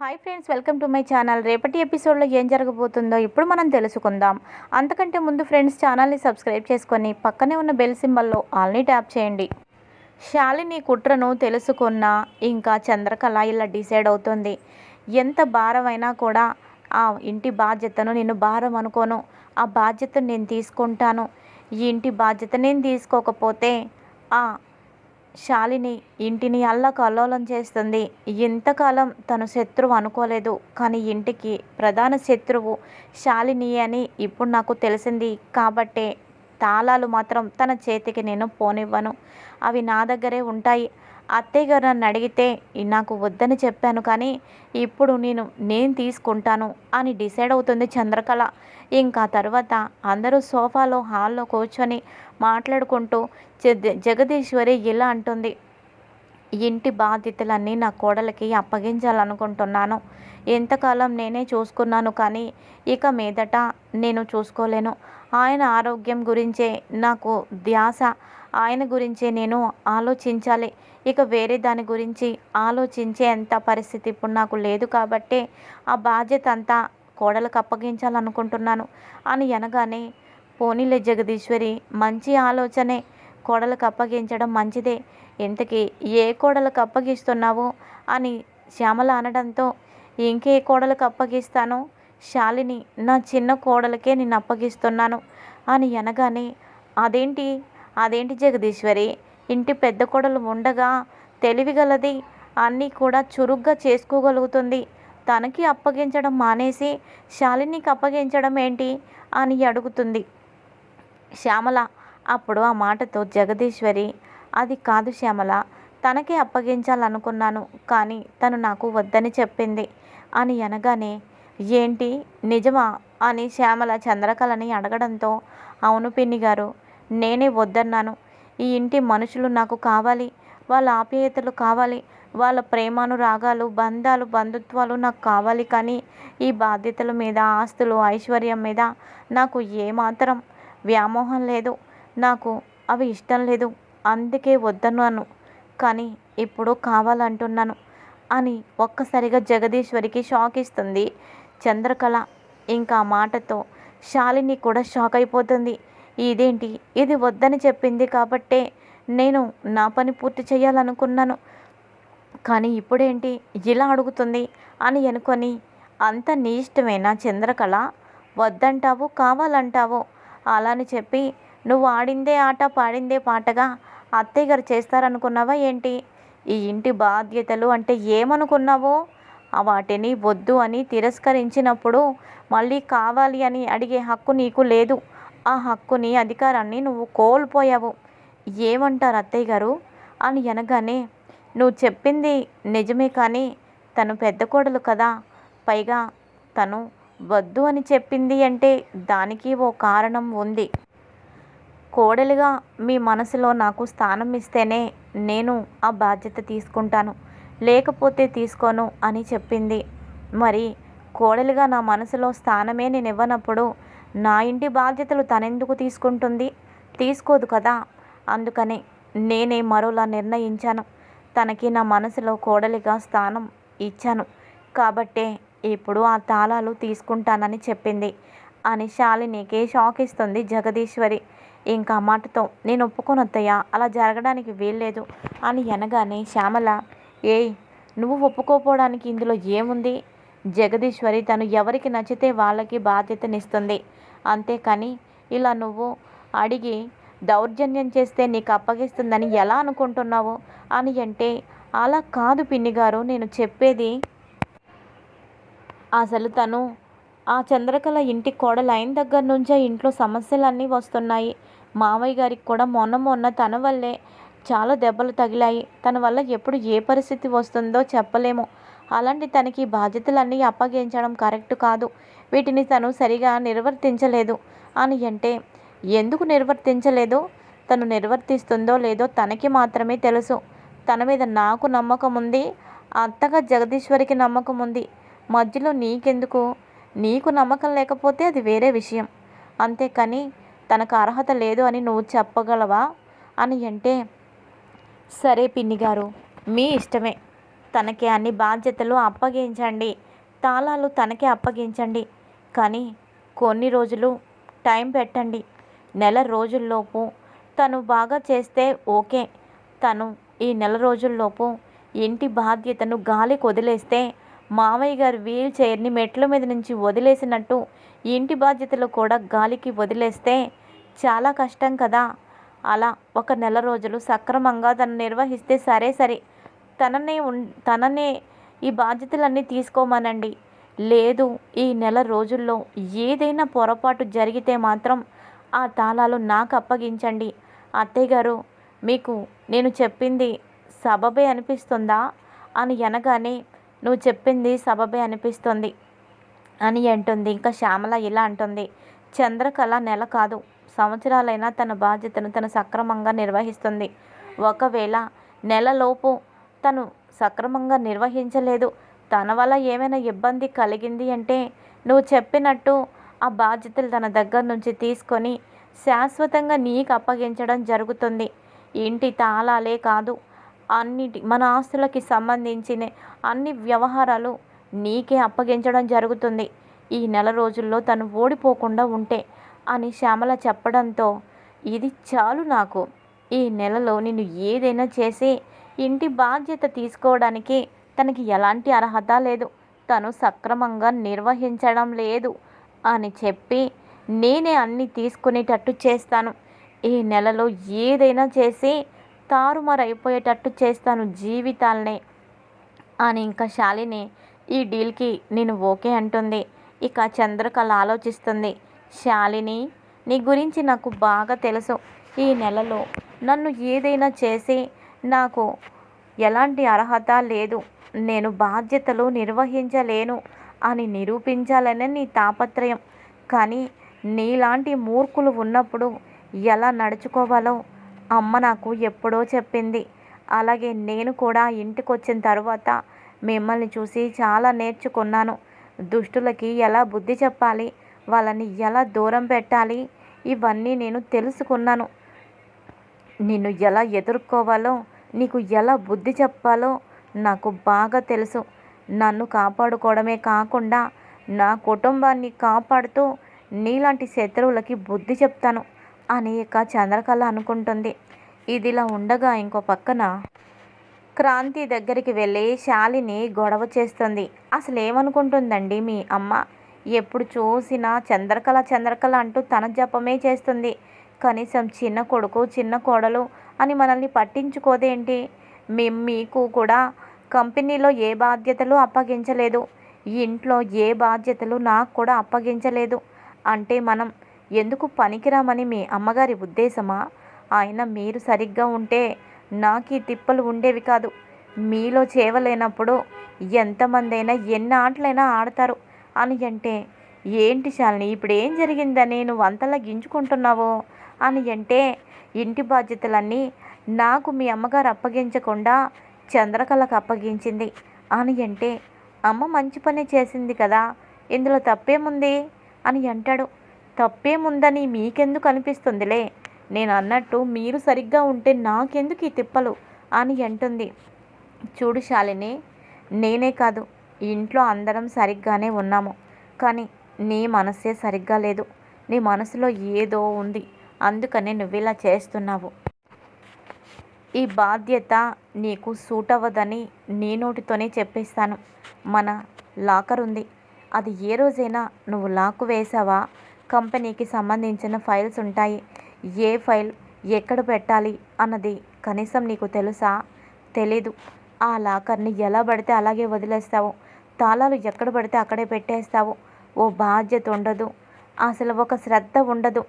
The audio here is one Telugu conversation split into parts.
Hi friends welcome to my channel. రేపటి ఎపిసోడ్లో ఏం జరగబోతుందో ఇప్పుడు మనం తెలుసుకుందాం. అంతకంటే ముందు ఫ్రెండ్స్ ఛానల్ని సబ్స్క్రైబ్ చేసుకొని పక్కనే ఉన్న బెల్ సింబల్లో ఆల్ని ట్యాప్ చేయండి. శాలిని కుట్రను తెలుసుకున్న ఇంకా చంద్రకళ ఇలా డిసైడ్ అవుతుంది. ఎంత భారమైనా కూడా ఆ ఇంటి బాధ్యతను నేను భారం అనుకోను. ఆ బాధ్యతను నేను తీసుకుంటాను. ఈ ఇంటి బాధ్యత నేను తీసుకోకపోతే ఆ శాలిని ఇంటిని అల్లకల్లోలం చేస్తుంది. ఇంతకాలం తను శత్రువు అనుకోలేదు. కానీ ఇంటికి ప్రధాన శత్రువు శాలిని అని ఇప్పుడు నాకు తెలిసింది. కాబట్టే తాళాలు మాత్రం తన చేతికి నేను పోనివ్వను. అవి నా దగ్గరే ఉంటాయి. అత్తయ్య గారు నన్ను అడిగితే నాకు వద్దని చెప్పాను కానీ ఇప్పుడు నేను నేను తీసుకుంటాను అని డిసైడ్ అవుతుంది చంద్రకళ. ఇంకా తర్వాత అందరూ సోఫాలో హాల్లో కూర్చొని మాట్లాడుకుంటూ జగదీశ్వరి ఇలా అంటుంది ఇంటి బాధ్యతలన్నీ నా కోడలికి అప్పగించాలనుకుంటున్నాను. ఎంతకాలం నేనే చూసుకున్నాను కానీ ఇక మీదట నేను చూసుకోలేను. ఆయన ఆరోగ్యం గురించే నాకు ధ్యాస. ఆయన గురించే నేను ఆలోచించాలి. ఇక వేరే దాని గురించి ఆలోచించే అంత పరిస్థితి ఇప్పుడు నాకు లేదు కాబట్టే ఆ బాధ్యత అంతా కోడలకు అప్పగించాలనుకుంటున్నాను అని అనగానే పోనీలే జగదీశ్వరి మంచి ఆలోచనే. కోడలకు అప్పగించడం మంచిదే. ఇంతకీ ఏ కోడలకు అప్పగిస్తున్నావు? అని శ్యామల అనడంతో ఇంకే కోడలకు అప్పగిస్తాను? శాలిని నా చిన్న కోడలకే నేను అప్పగిస్తున్నాను అని అనగానే అదేంటి? అదేంటి జగదీశ్వరి? ఇంటి పెద్ద కోడలు ఉండగా తెలివిగలది అన్నీ కూడా చురుగ్గా చేసుకోగలుగుతుంది. తనకి అప్పగించడం మానేసి శాలినికి అప్పగించడం ఏంటి? అని అడుగుతుంది. శ్యామల అప్పుడు ఆ మాటతో జగదీశ్వరి అది కాదు శ్యామల. తనకే అప్పగించాలనుకున్నాను కానీ తను నాకు వద్దని చెప్పింది. అని అనగానే ఏంటి? నిజమా? అని శ్యామల చంద్రకళని అడగడంతో అవును పిన్ని గారు నేనే వద్దన్నాను. ఈ ఇంటి మనుషులు నాకు కావాలి వాళ్ళ ఆప్యాయతలు కావాలి వాళ్ళ ప్రేమానురాగాలు బంధాలు బంధుత్వాలు నాకు కావాలి కానీ ఈ బాధ్యతల మీద ఆస్తులు ఐశ్వర్యం మీద నాకు ఏమాత్రం వ్యామోహం లేదు. నాకు అవి ఇష్టం లేదు. అందుకే వద్దన్నాను. కానీ ఇప్పుడు కావాలంటున్నాను అని ఒక్కసారిగా జగదీశ్వరికి షాక్ ఇస్తుంది. చంద్రకళ ఇంకా మాటతో శాలిని కూడా షాక్ అయిపోతుంది. ఇదేంటి? ఇది వద్దని చెప్పింది కాబట్టే నేను నా పని పూర్తి చేయాలనుకున్నాను. కానీ ఇప్పుడేంటి? ఇలా అడుగుతుంది అని అనుకొని అంత నీ ఇష్టమేనా చంద్రకళ? వద్దంటావు కావాలంటావు. అలా అని చెప్పి నువ్వు ఆడిందే ఆట పాడిందే పాటగా అత్తయ్య గారు చేస్తారనుకున్నావా ఏంటి? ఈ ఇంటి బాధ్యతలు అంటే ఏమనుకున్నావో? వాటిని వద్దు అని తిరస్కరించినప్పుడు మళ్ళీ కావాలి అని అడిగే హక్కు నీకు లేదు. ఆ హక్కుని అధికారాన్ని నువ్వు కోల్పోయావు. ఏమంటారు అత్తయ్య గారు అని అనగానే నువ్వు చెప్పింది నిజమే కానీ తను పెద్ద కోడలు కదా. పైగా తను వద్దు అని చెప్పింది అంటే దానికి ఓ కారణం ఉంది. కోడలిగా మీ మనసులో నాకు స్థానం ఇస్తేనే నేను ఆ బాధ్యత తీసుకుంటాను. లేకపోతే తీసుకోను అని చెప్పింది. మరి కోడలిగా నా మనసులో స్థానమే నేను ఇవ్వనప్పుడు నా ఇంటి బాధ్యతలు తనెందుకు తీసుకుంటుంది? తీసుకోదు కదా. అందుకని నేనే మరోలా నిర్ణయించాను. తనకి నా మనసులో కోడలిగా స్థానం ఇచ్చాను. కాబట్టే ఇప్పుడు ఆ తాళాలు తీసుకుంటానని చెప్పింది. అని శాలినికి షాక్ ఇస్తుంది జగదీశ్వరి. ఇంకా మాటతో నేను ఒప్పుకోనొద్దయ్యా అలా జరగడానికి వీల్లేదు అని అనగానే శ్యామల ఏయ్ నువ్వు ఒప్పుకోపోవడానికి ఇందులో ఏముంది? జగదీశ్వరి తను ఎవరికి నచ్చితే వాళ్ళకి బాధ్యతనిస్తుంది. అంతేకాని ఇలా నువ్వు అడిగి దౌర్జన్యం చేస్తే నీకు అప్పగిస్తుందని ఎలా అనుకుంటున్నావు? అని అంటే అలా కాదు పిన్ని గారు నేను చెప్పేది అసలు తను ఆ చంద్రకళ ఇంటి కోడలు అయిన దగ్గర నుంచే ఇంట్లో సమస్యలన్నీ వస్తున్నాయి. మామయ్య గారికి కూడా మొన్న మొన్న తన వల్లే చాలా దెబ్బలు తగిలాయి. తన వల్ల ఎప్పుడు ఏ పరిస్థితి వస్తుందో చెప్పలేము. అలాంటి తనకి బాధ్యతలన్నీ అప్పగించడం కరెక్ట్ కాదు. వీటిని తను సరిగా నిర్వర్తించలేదు. అని అంటే ఎందుకు నిర్వర్తించలేదు? తను నిర్వర్తిస్తుందో లేదో తనకి మాత్రమే తెలుసు. తన మీద నాకు నమ్మకం ఉంది అత్తగా జగదీశ్వరికి నమ్మకం ఉంది మధ్యలో నీకెందుకు? నీకు నమ్మకం లేకపోతే అది వేరే విషయం. అంతేకాని తనకు అర్హత లేదు అని నువ్వు చెప్పగలవా? అని అంటే సరే పిన్ని గారు మీ ఇష్టమే. తనకి అన్ని బాధ్యతలు అప్పగించండి. తాళాలు తనకే అప్పగించండి. కానీ కొన్ని రోజులు టైం పెట్టండి. నెల రోజుల్లోపు తను బాగా చేస్తే ఓకే. తను ఈ నెల రోజుల్లోపు ఇంటి బాధ్యతను గాలికి వదిలేస్తే మామయ్య గారు వీల్ చైర్ని మెట్ల మీద నుంచి వదిలేసినట్టు ఇంటి బాధ్యతలు కూడా గాలికి వదిలేస్తే చాలా కష్టం కదా. అలా ఒక నెల రోజులు సక్రమంగా తను నిర్వహిస్తే సరే సరే తననే ఉన్ తననే ఈ బాధ్యతలన్నీ తీసుకోమనండి. లేదు ఈ నెల రోజుల్లో ఏదైనా పొరపాటు జరిగితే మాత్రం ఆ తాళాలు నాకు అప్పగించండి. అత్తయ్య గారు మీకు నేను చెప్పింది సబబే అనిపిస్తుందా? అని అనగానే నువ్వు చెప్పింది సబబే అనిపిస్తుంది అని అంటుంది. ఇంకా శ్యామల ఇలా అంటుంది. చంద్రకళ నెల కాదు. సంవత్సరాలైనా తన బాధ్యతను తను సక్రమంగా నిర్వహిస్తుంది. ఒకవేళ నెలలోపు తను సక్రమంగా నిర్వహించలేదు తన వల్ల ఏమైనా ఇబ్బంది కలిగింది అంటే నువ్వు చెప్పినట్టు ఆ బాధ్యతలు తన దగ్గర నుంచి తీసుకొని శాశ్వతంగా నీకు అప్పగించడం జరుగుతుంది. ఇంటి తాళాలే కాదు అన్నిటి మన ఆస్తులకి సంబంధించిన అన్ని వ్యవహారాలు నీకే అప్పగించడం జరుగుతుంది. ఈ నెల రోజుల్లో తను ఓడిపోకుండా ఉంటే అని శ్యామల చెప్పడంతో ఇది చాలు నాకు. ఈ నెలలో నేను ఏదైనా చేసి ఇంటి బాధ్యత తీసుకోవడానికి తనకి ఎలాంటి అర్హత లేదు. తను సక్రమంగా నిర్వహించడం లేదు అని చెప్పి నేనే అన్నీ తీసుకునేటట్టు చేస్తాను. ఈ నెలలో ఏదైనా చేసి తారుమారైపోయేటట్టు చేస్తాను జీవితాలనే అని ఇంకా శాలిని ఈ డీల్కి నేను ఓకే అంటుంది. ఇక చంద్రకళ ఆలోచిస్తుంది. శాలిని నీ గురించి నాకు బాగా తెలుసు. ఈ నెలలో నన్ను ఏదైనా చేసి నాకు ఎలాంటి అర్హత లేదు. నేను బాధ్యతలు నిర్వహించలేను అని నిరూపించాలనే నీ తాపత్రయం. కానీ నీలాంటి మూర్ఖులు ఉన్నప్పుడు ఎలా నడుచుకోవాలో అమ్మ నాకు ఎప్పుడో చెప్పింది. అలాగే నేను కూడా ఇంటికి వచ్చిన తర్వాత మిమ్మల్ని చూసి చాలా నేర్చుకున్నాను. దుష్టులకి ఎలా బుద్ధి చెప్పాలి? వాళ్ళని ఎలా దూరం పెట్టాలి? ఇవన్నీ నేను తెలుసుకున్నాను. నిన్ను ఎలా ఎదుర్కోవాలో నీకు ఎలా బుద్ధి చెప్పాలో నాకు బాగా తెలుసు. నన్ను కాపాడుకోవడమే కాకుండా నా కుటుంబాన్ని కాపాడుతూ నీలాంటి శత్రువులకి బుద్ధి చెప్తాను. అని ఇక చంద్రకళ అనుకుంటుంది. ఇదిలా ఉండగా ఇంకో పక్కన క్రాంతి దగ్గరికి వెళ్ళి శాలిని గొడవ చేస్తుంది. అసలు ఏమనుకుంటుందండి మీ అమ్మ? ఎప్పుడు చూసినా చంద్రకళ చంద్రకళ అంటూ తన జపమే చేస్తుంది. కనీసం చిన్న కొడుకు చిన్న కోడలు అని మనల్ని పట్టించుకోదేంటి? మేము మీకు కూడా కంపెనీలో ఏ బాధ్యతలు అప్పగించలేదు. ఇంట్లో ఏ బాధ్యతలు నాకు కూడా అప్పగించలేదు. అంటే మనం ఎందుకు పనికిరామని మీ అమ్మగారి ఉద్దేశమా? ఆయన మీరు సరిగ్గా ఉంటే నాకు ఈ తిప్పలు ఉండేవి కాదు. మీలో చేవలేనప్పుడు ఎంతమందైనా ఎన్ని ఆటలైనా ఆడతారు అని అంటే ఏంటి శాలిని ఇప్పుడు ఏం జరిగిందని నువ్వు అంతలా గింజుకుంటున్నావో? అని అంటే ఇంటి బాధ్యతలన్నీ నాకు మీ అమ్మగారు అప్పగించకుండా చంద్రకళకు అప్పగించింది అని అంటే అమ్మ మంచి పని చేసింది కదా ఇందులో తప్పేముంది? అని అంటాడు. తప్పేముందని మీకెందుకు అనిపిస్తుందిలే? నేను అన్నట్టు మీరు సరిగ్గా ఉంటే నాకెందుకు ఈ తిప్పలు? అని అంటుంది. చూడు శాలిని నేనే కాదు ఇంట్లో అందరం సరిగ్గానే ఉన్నాము. కానీ నీ మనసే సరిగ్గా లేదు. నీ మనసులో ఏదో ఉంది. అందుకనే నువ్వు ఇలా చేస్తున్నావు. ఈ బాధ్యత నీకు సూట్ అవ్వదని నీ నోటితోనే చెప్పేస్తాను. మన లాకర్ ఉంది అది ఏ రోజైనా నువ్వు లాకు వేసావా? కంపెనీకి సంబంధించిన ఫైల్స్ ఉంటాయి. ఏ ఫైల్ ఎక్కడ పెట్టాలి అన్నది కనీసం నీకు తెలుసా? తెలీదు. ఆ లాకర్ని ఎలా పడితే అలాగే వదిలేస్తావు. తాళాలు ఎక్కడ పడితే అక్కడే పెట్టేస్తావు. ఓ బాధ్యత ఉండదు. అసలు ఒక శ్రద్ధ ఉండదు.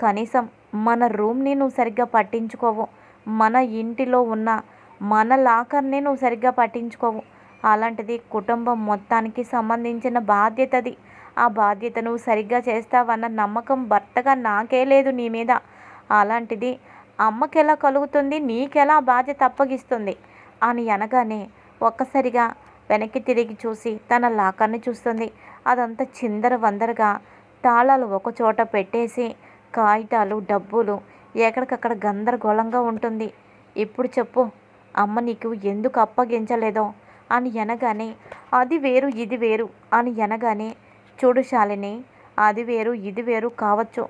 కనీసం మన రూమ్ని నువ్వు సరిగ్గా పట్టించుకోవు. మన ఇంటిలో ఉన్న మన లాకర్ని నువ్వు సరిగ్గా పట్టించుకోవు. అలాంటిది కుటుంబం మొత్తానికి సంబంధించిన బాధ్యతది. ఆ బాధ్యత నువ్వు సరిగ్గా చేస్తావన్న నమ్మకం భర్తగా నాకే లేదు నీ మీద. అలాంటిది అమ్మకి ఎలా కలుగుతుంది నీకెలా బాధ్యత అప్పగిస్తుంది? అని అనగానే ఒక్కసారిగా వెనక్కి తిరిగి చూసి తన లాకర్ని చూస్తుంది. అదంతా చిందర వందరగా తాళాలు ఒక చోట పెట్టేసి కాగితాలు డబ్బులు ఎక్కడికక్కడ గందరగోళంగా ఉంటుంది. ఇప్పుడు చెప్పు అమ్మ నీకు ఎందుకు అప్పగించలేదో? అని అనగానే అది వేరు ఇది వేరు అని అనగానే చూడు శాలిని అది వేరు ఇది వేరు కావచ్చు.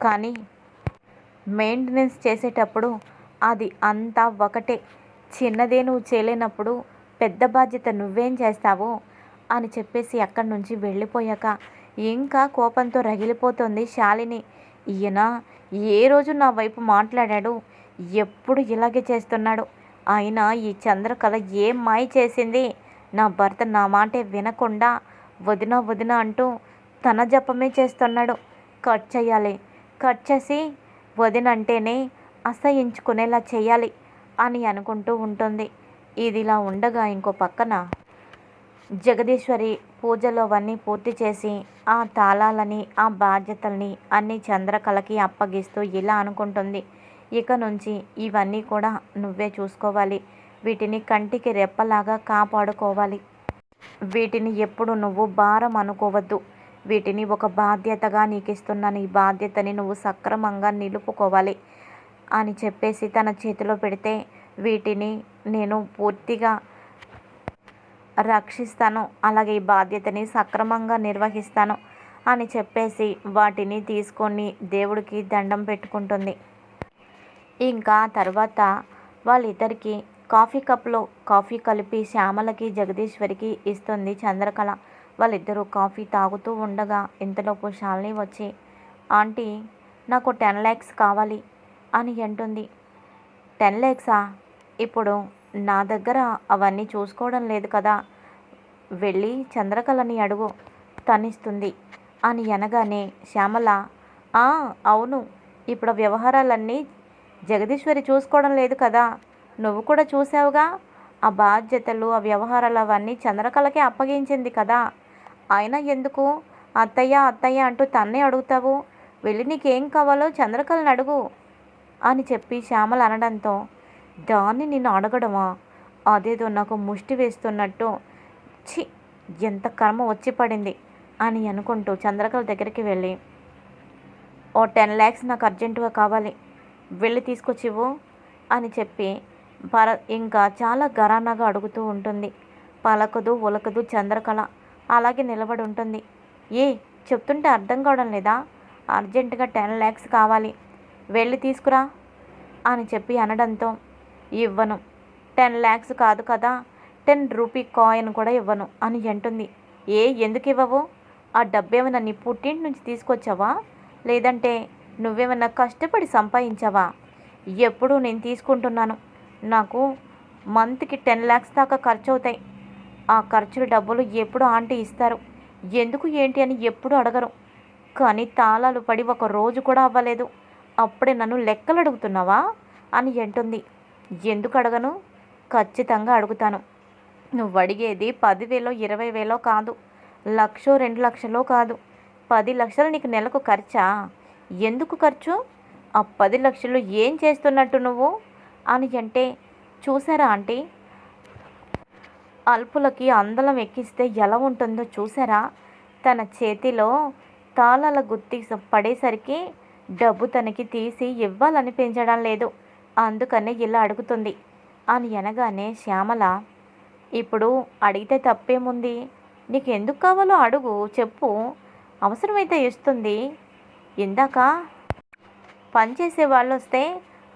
కానీ మెయింటెనెన్స్ చేసేటప్పుడు అది అంతా ఒకటే. చిన్నదే నువ్వు చేయలేనప్పుడు పెద్ద బాధ్యత నువ్వేం చేస్తావు? అని చెప్పేసి అక్కడి నుంచి వెళ్ళిపోయాక ఇంకా కోపంతో రగిలిపోతుంది శాలిని. ఈయన ఏ రోజు నా వైపు మాట్లాడాడు? ఎప్పుడు ఇలాగే చేస్తున్నాడు? అయినా ఈ చంద్రకళ ఏం మాయ చేసింది? నా భర్త నా మాటే వినకుండా వదిన వదిన అంటూ తన జపమే చేస్తున్నాడు. కట్ చేయాలి. కట్ చేసి వదిన అంటేనే అసహించుకునేలా చేయాలి అని అనుకుంటూ ఉంటుంది. ఇదిలా ఉండగా ఇంకో పక్కన జగదీశ్వరి పూజలు అవన్నీ పూర్తి చేసి ఆ తాళాలని ఆ బాధ్యతల్ని అన్ని చంద్రకళకి అప్పగిస్తూ ఇలా అనుకుంటుంది. ఇక నుంచి ఇవన్నీ కూడా నువ్వే చూసుకోవాలి. వీటిని కంటికి రెప్పలాగా కాపాడుకోవాలి. వీటిని ఎప్పుడు నువ్వు భారం అనుకోవద్దు. వీటిని ఒక బాధ్యతగా నీకు ఇస్తున్నాను ఈ బాధ్యతని నువ్వు సక్రమంగా నిలుపుకోవాలి అని చెప్పేసి తన చేతిలో పెడితే వీటిని నేను పూర్తిగా రక్షిస్తాను. అలాగే ఈ బాధ్యతని సక్రమంగా నిర్వహిస్తాను అని చెప్పేసి వాటిని తీసుకొని దేవుడికి దండం పెట్టుకుంటుంది. ఇంకా తర్వాత వాళ్ళిద్దరికీ కాఫీ కప్లో కాఫీ కలిపి శ్యామలకి జగదీశ్వరికి ఇస్తుంది చంద్రకళ. వాళ్ళిద్దరూ కాఫీ తాగుతూ ఉండగా ఇంతలోపు శాలిని వచ్చి ఆంటీ నాకు టెన్ ల్యాక్స్ కావాలి అని అంటుంది. టెన్ ల్యాక్సా? ఇప్పుడు నా దగ్గర అవన్నీ చూసుకోవడం లేదు కదా. వెళ్ళి చంద్రకళని అడుగు. తనిస్తుంది అని అనగానే శ్యామల అవును. ఇప్పుడు వ్యవహారాలన్నీ జగదీశ్వరి చూసుకోవడం లేదు కదా. నువ్వు కూడా చూసావుగా ఆ బాధ్యతలు ఆ వ్యవహారాలు అవన్నీ చంద్రకళకే అప్పగించింది కదా. అయినా ఎందుకు? అత్తయ్య అత్తయ్య అంటూ తన్నే అడుగుతావు? వెళ్ళి నీకేం కావాలో చంద్రకళని అడుగు అని చెప్పి శ్యామల అనడంతో దాన్ని నిన్ను అడగడమా? అదేదో నాకు ముష్టి వేస్తున్నట్టు. ఛీ ఎంత కర్మ వచ్చి పడింది అని అనుకుంటూ చంద్రకళ దగ్గరికి వెళ్ళి ఓ టెన్ ల్యాక్స్ నాకు అర్జెంటుగా కావాలి. వెళ్ళి తీసుకొచ్చివు అని చెప్పి పర ఇంకా చాలా గరానాగా అడుగుతూ ఉంటుంది. పలకదు ఉలకదు చంద్రకళ. అలాగే నిలబడి ఉంటుంది. ఏ చెప్తుంటే అర్థం కావడం లేదా? అర్జెంటుగా టెన్ ల్యాక్స్ కావాలి. వెళ్ళి తీసుకురా అని చెప్పి అనడంతో ఇవ్వను. టెన్ ల్యాక్స్ కాదు కదా? టెన్ రూపీ కాయిన్ కూడా ఇవ్వను అని అంటుంది. ఏ ఎందుకు ఇవ్వవు? ఆ డబ్బేమైనా నీ పుట్టింటి నుంచి తీసుకొచ్చావా? లేదంటే నువ్వేమైనా కష్టపడి సంపాదించావా? ఎప్పుడూ నేను తీసుకుంటున్నాను. నాకు మంత్కి టెన్ ల్యాక్స్ దాకా ఖర్చు అవుతాయి ఆ ఖర్చుల డబ్బులు ఎప్పుడు ఆంటీ ఇస్తారు? ఎందుకు ఏంటి అని ఎప్పుడు అడగరు. కానీ తాళాలు పడి ఒక రోజు కూడా అవ్వలేదు. అప్పుడే నన్ను లెక్కలు అడుగుతున్నావా? అని అంటుంది. ఎందుకు అడగను? ఖచ్చితంగా అడుగుతాను. నువ్వు అడిగేది పదివేలో ఇరవై వేలో కాదు. లక్షో రెండు లక్షలో కాదు. పది లక్షలు నీకు నెలకు ఖర్చా? ఎందుకు ఖర్చు? ఆ పది లక్షలు ఏం చేస్తున్నట్టు నువ్వు? అని అంటే చూసారా ఆంటీ? అల్పులకి అందలం ఎక్కిస్తే ఎలా ఉంటుందో చూసారా? తన చేతిలో తాళాల గుత్తి పడేసరికి డబ్బు తనకి తీసి ఇవ్వాలనిపించడం లేదు. అందుకనే ఇలా అడుగుతుంది. అని అనగానే శ్యామల ఇప్పుడు అడిగితే తప్పేముంది? నీకు ఎందుకు కావాలో అడుగు చెప్పు. అవసరమైతే ఇస్తుంది. ఇందాక పనిచేసే వాళ్ళు వస్తే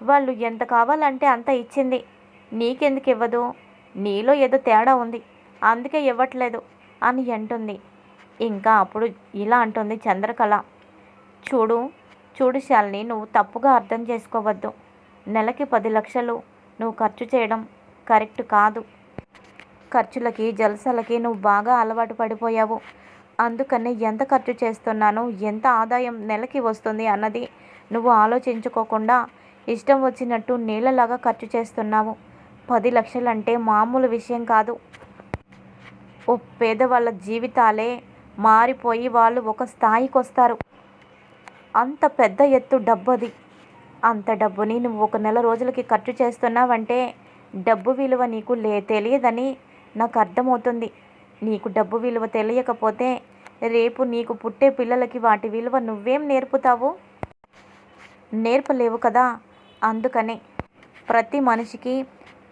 వాళ్ళు ఎంత కావాలంటే అంత ఇచ్చింది. నీకెందుకు ఇవ్వదు? నీలో ఏదో తేడా ఉంది. అందుకే ఇవ్వట్లేదు అని అంటుంది. ఇంకా అప్పుడు ఇలా అంటుంది చంద్రకళ. చూడు చూడు శాలిని నువ్వు తప్పుగా అర్థం చేసుకోవద్దు. నెలకి పది లక్షలు నువ్వు ఖర్చు చేయడం కరెక్ట్ కాదు. ఖర్చులకి జలసలకి నువ్వు బాగా అలవాటు పడిపోయావు. అందుకని ఎంత ఖర్చు చేస్తున్నాను ఎంత ఆదాయం నెలకి వస్తుంది అన్నది నువ్వు ఆలోచించుకోకుండా ఇష్టం వచ్చినట్టు నీళ్ళలాగా ఖర్చు చేస్తున్నావు. పది లక్షలంటే మామూలు విషయం కాదు. ఓ పేదవాళ్ళ జీవితాలే మారిపోయి వాళ్ళు ఒక స్థాయికి వస్తారు అంత పెద్ద ఎత్తు డబ్బు అది అంత డబ్బుని నువ్వు ఒక నెల రోజులకి ఖర్చు చేస్తున్నావంటే డబ్బు విలువ నీకు లే తెలియదని నాకు అర్థమవుతుంది నీకు డబ్బు విలువ తెలియకపోతే రేపు నీకు పుట్టే పిల్లలకి వాటి విలువ నువ్వేం నేర్పుతావు? నేర్పలేవు కదా. అందుకనే ప్రతి మనిషికి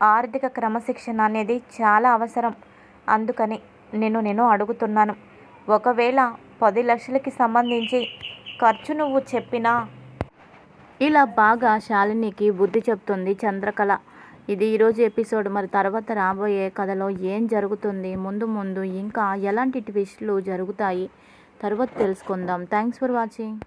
ఆర్థిక క్రమశిక్షణ అనేది చాలా అవసరం. అందుకని నేను నేను అడుగుతున్నాను. ఒకవేళ పది లక్షలకి సంబంధించి ఖర్చు నువ్వు చెప్పినా ఇలా బాగా శాలినికి బుద్ధి చెప్తుంది చంద్రకళ. ఇది ఈరోజు ఎపిసోడ్. మరి తర్వాత రాబోయే కథలో ఏం జరుగుతుంది? ముందు ముందు ఇంకా ఎలాంటి ట్విస్టులు జరుగుతాయి? తర్వాత తెలుసుకుందాం. Thanks for watching.